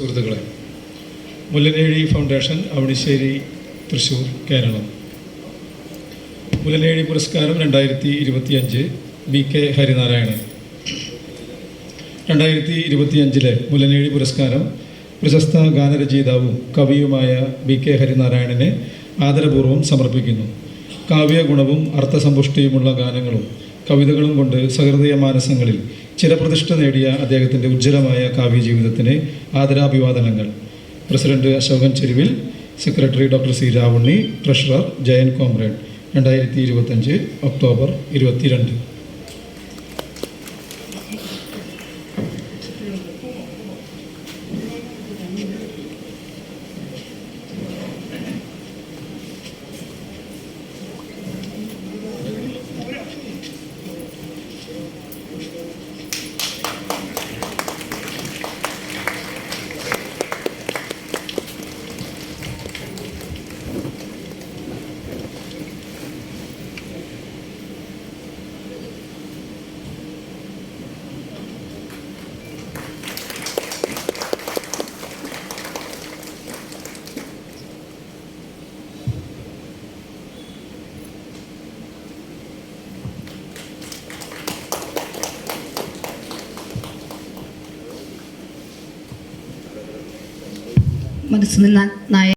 സുഹൃത്തുക്കളെ മുല്ലനേഴി ഫൗണ്ടേഷൻ അവണിശ്ശേരി തൃശ്ശൂർ കേരളം. മുല്ലനേഴി പുരസ്കാരം രണ്ടായിരത്തി ഇരുപത്തിയഞ്ച് ബി കെ ഹരിനാരായണൻ. രണ്ടായിരത്തി ഇരുപത്തിയഞ്ചിലെ മുല്ലനേഴി പുരസ്കാരം പ്രശസ്ത ഗാനരചയിതാവും കവിയുമായ ബി കെ ഹരിനാരായണനെ ആദരപൂർവം സമർപ്പിക്കുന്നു. കാവ്യഗുണവും അർത്ഥസമ്പുഷ്ടിയുമുള്ള ഗാനങ്ങളും കവിതകളും കൊണ്ട് സഹൃദയ മാനസങ്ങളിൽ ചിരപ്രതിഷ്ഠ നേടിയ അദ്ദേഹത്തിന്റെ ഉജ്ജ്വലമായ കാവ്യജീവിതത്തിന് ആദരാഭിവാദനങ്ങൾ. President Ashokan Cheruvil secretary doctor C Ravunni treasurer Jayan comrade. രണ്ടായിരത്തി ഇരുപത്തഞ്ച് ഒക്ടോബർ ഇരുപത്തിരണ്ട്. മധുസൂദൻ നാ- നായർ